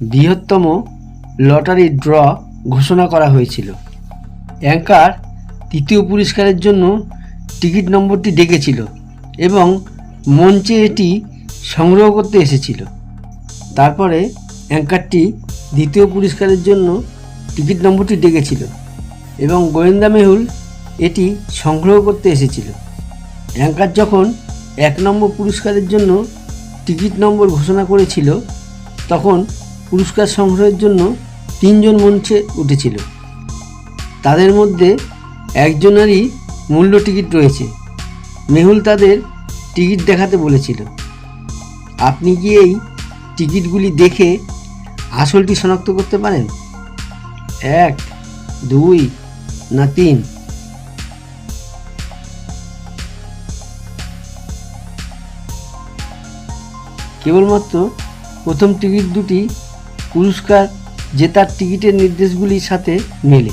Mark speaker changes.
Speaker 1: বৃহত্তম lottery draw ঘোষণা করা হয়েছিল। অ্যাঙ্কার তৃতীয় পুরস্কারের জন্য টিকিট নম্বরটি ডেকেছিল এবং মঞ্চে এটি সংগ্রহ করতে এসেছিল। তারপরে অ্যাঙ্কারটি দ্বিতীয় পুরস্কারের জন্য টিকিট নম্বরটি ডেকেছিল এবং গোয়েন্দা মেহুল এটি সংগ্রহ করতে এসেছিল। অ্যাঙ্কার যখন এক নম্বর পুরস্কারের জন্য টিকিট নম্বর ঘোষণা করেছিল, তখন পুরস্কার সংগ্রহের জন্য তিনজন মঞ্চে উঠেছিল। তাদের মধ্যে একজনেরই মূল্য টিকিট রয়েছে। মেহুল তাদের টিকিট দেখাতে বলেছিল। আপনি কি এই টিকিটগুলি দেখে আসলটি শনাক্ত করতে পারেন? এক, দুই না তিন? কেবলমাত্র প্রথম টিকিট দুটি পুরস্কার জেতার টিকিটের নির্দেশগুলির সাথে মেলে।